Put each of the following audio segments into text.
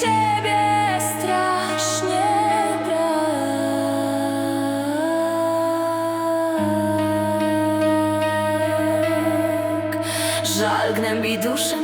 ciebie strasznie brak. Żal gnębi duszę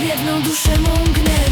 Biedną duszę gnębi